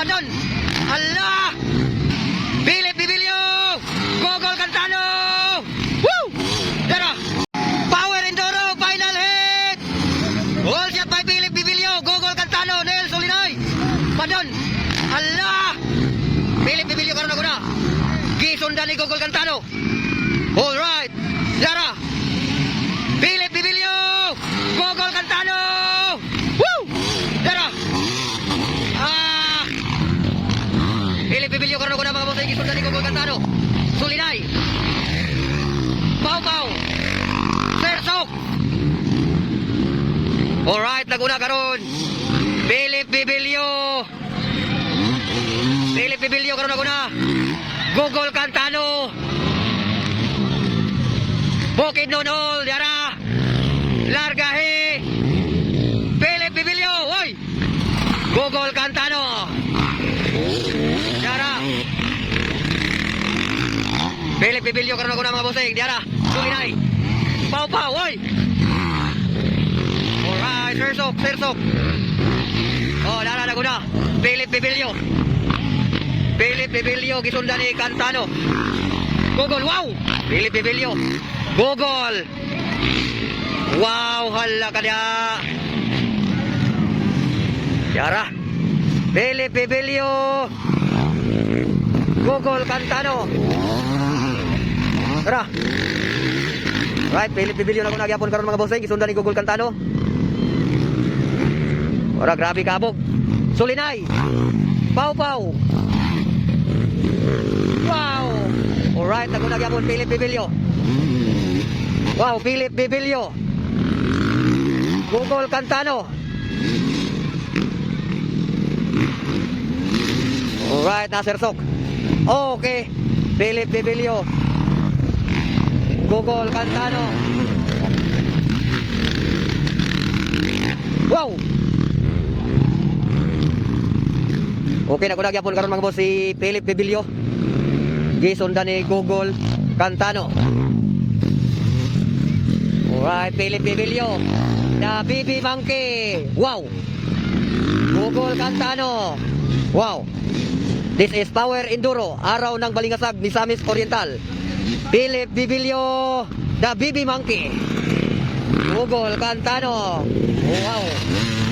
Padon! Hala! Philip Bibilio! Gogol Cantano! Woo! Tara! Power Enduro! Final hit! All shot by Philip Bibilio! Gogol Cantano! Nel Solinay! Padon! Hala! Philip Bibilio karon ako na! Gisundan ni Gogol Cantano! Alright! Tara! Philip Bibilio! Gogol Cantano! Woo! Tara! Ah! Philip Bibilio karon Gogol Cantano! Sulinay! Pau Pau! Sersok! Alright, naguna karon. Philip Bibilio! Philip Bibilio karon naguna. Gogol Cantano! Bukid Nonol, Yara! Largahe! Philip Bibilio! Hoy! Gogol Cantano! Yara! Philip Bibilio karon ako na mga bossing. Diara! Sulinay! Pau Pau! Hoy! Alright, Sersok! Sersok! Oh, Lara na na. Philip Bibilio! Philip Bibilio, gisundan ni Cantano. Gogol, wow! Philip Bibilio. Gogol! Wow, hala ka niya. Yara. Philip Bibilio. Gogol Cantano. Tara. Right, Philip Bibilio na kung nagyapon karon mga bossing. Gisundan ni Gogol Cantano. Ora, grabe kabog. Sulinay. Pau Pau. Wow! Alright, nagunag yapon Philip Bibilio. Wow, Philip Bibilio. Google Cantano. Alright, nasersok. Okay. Philip Bibilio. Google Cantano. Wow! Okay na kunag yapon karon mga boss si Philip Bibilio. Gisundan ni Google Cantano. Alright, Philip Bibilio. Na BB Monkey. Wow. Google Cantano. Wow. This is Power Enduro, araw ng Balingasag ni Samis Oriental. Philip Bibilio, the BB Monkey. Google Cantano. Wow.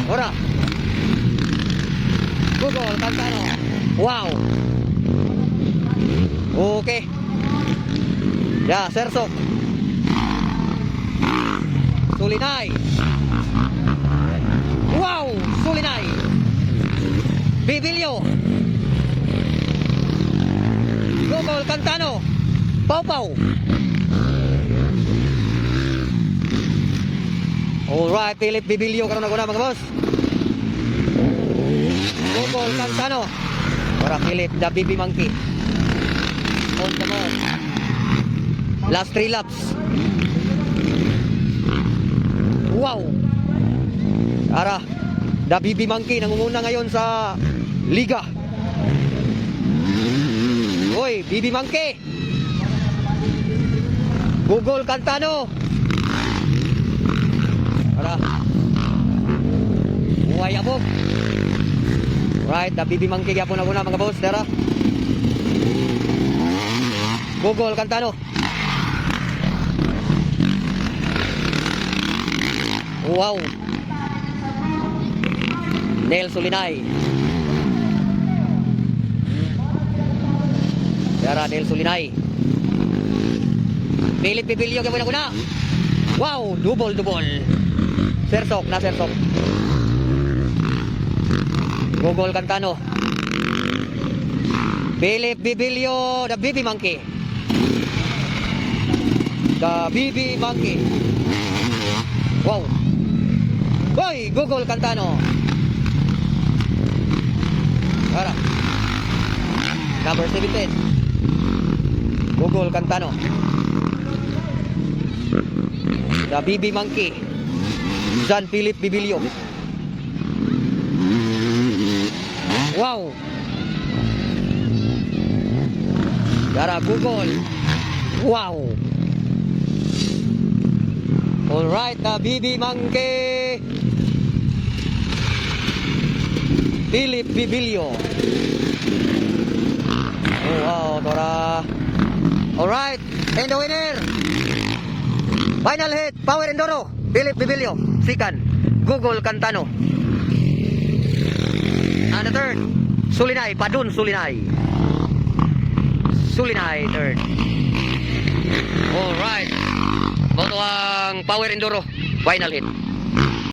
Ora. Google, Cantano. Wow. Okay. Ya, Sersok. Sulinay. Wow, Sulinay. Bibilyo. Google, Cantano. Pau. Alright, Philip Bibilyo karon na mga boss. Google Cantano. Para Philip, the BB Monkey. On the ball. Last three laps. Wow! Ara, the BB Monkey nangunguna ngayon sa Liga. Hoy, BB Monkey! Google Cantano. Ara. Buhay abog. Right, Monkey gyapon ako na mga boss, dara. Google Cantano. Wow. Nel Sulinay. Dara Nel Sulinay. Philip Bibilio gyapon ako na. Wow, double double. Sersok na sersok. Google Cantano. Philip Bibilio, the BB Monkey. The BB Monkey. Wow. Boy, Google Cantano. Para. Number 17. Google Cantano. The BB Monkey. John Philip Bibilio. Wow. Dara Google. Wow. All right, the BB Monkey. Philip Bibilio. Oh, wow, Tora. Alright, and the winner. Final hit, Power Enduro. Philip Bibilio. Second, Google Cantano. And the third, Sulinay, Padun Sulinay. Sulinay, third. Alright. Boto ang Power Enduro. Final hit.